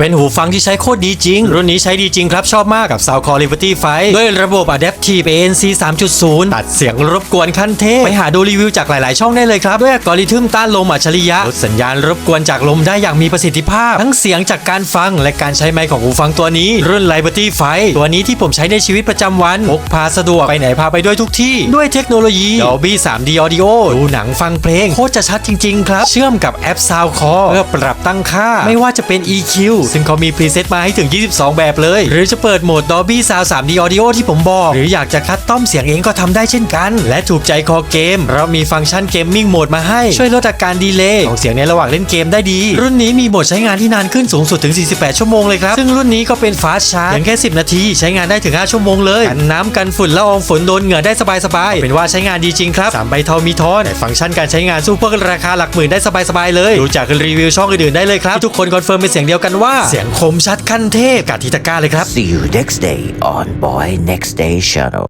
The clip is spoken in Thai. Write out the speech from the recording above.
เป็นหูฟังที่ใช้โคตรดีจริง รุ่นนี้ใช้ดีจริงครับ ชอบมากกับ Sound Core Liberty 5ด้วยระบบ Adaptive ANC 3.0 ตัดเสียงรบกวนขั้นเทพ ไปหาดูรีวิวจากหลาย ๆ ช่องได้เลยครับ ด้วยอัลกอริทึมต้านลมอัจฉริยะลดสัญญาณรบกวนจากลมได้อย่างมีประสิทธิภาพ ทั้งเสียงจากการฟังและการใช้ไมค์ของหูฟังตัวนี้ รุ่น Liberty 5ตัวนี้ที่ผมใช้ในชีวิตประจำวันพกพาสะดวกไปไหนพาไปด้วยทุกที่ ด้วยเทคโนโลยี Dolby 3D Audio ดูหนังฟังเพลงโคตรจะชัดจริง ๆ ครับ เชื่อมกับแอป Soundcore เพื่อปรับตั้งค่า ไม่ว่าจะเป็น EQ ซึ่งเขามีพรีเซตมาให้ถึง 22 แบบเลย หรือจะเปิดโหมด Dolby Sound 3D Audio ที่ผมบอก หรืออยากจะคัดต้อมเสียงเองก็ทำได้เช่นกัน และถูกใจคอเกม เรามีฟังก์ชันเกมมิ่งโหมดมาให้ ช่วยลดอาการดีเลย์ของเสียงในระหว่างเล่นเกมได้ดี รุ่นนี้มีโหมดใช้งานที่นานขึ้นสูงสุดถึง 48 ชั่วโมงเลยครับ ซึ่งรุ่นนี้ก็เป็นฟาสชาร์จเพียงแค่ 10 นาที ใช้งานได้ถึง 5 ชั่วโมงเลยกันน้ำกันฝุ่นละอองฝนโดนเหงื่อได้สบายๆเป็นว่าใช้งานดีจริงครับสามใบเทามีทอนแต่ฟังก์ชันการใช้งานสู้พวกราคาหลักหมื่นได้สบายๆเลย ดูจากรีวิวช่องอื่นๆได้เลยครับทุกคนคอนเฟิร์มเป็นเสียงเดียวกันว่าเสียงคมชัดขั้นเทพกับทิตาก้าเลยครับ See you next day on Boy Next Day Channel.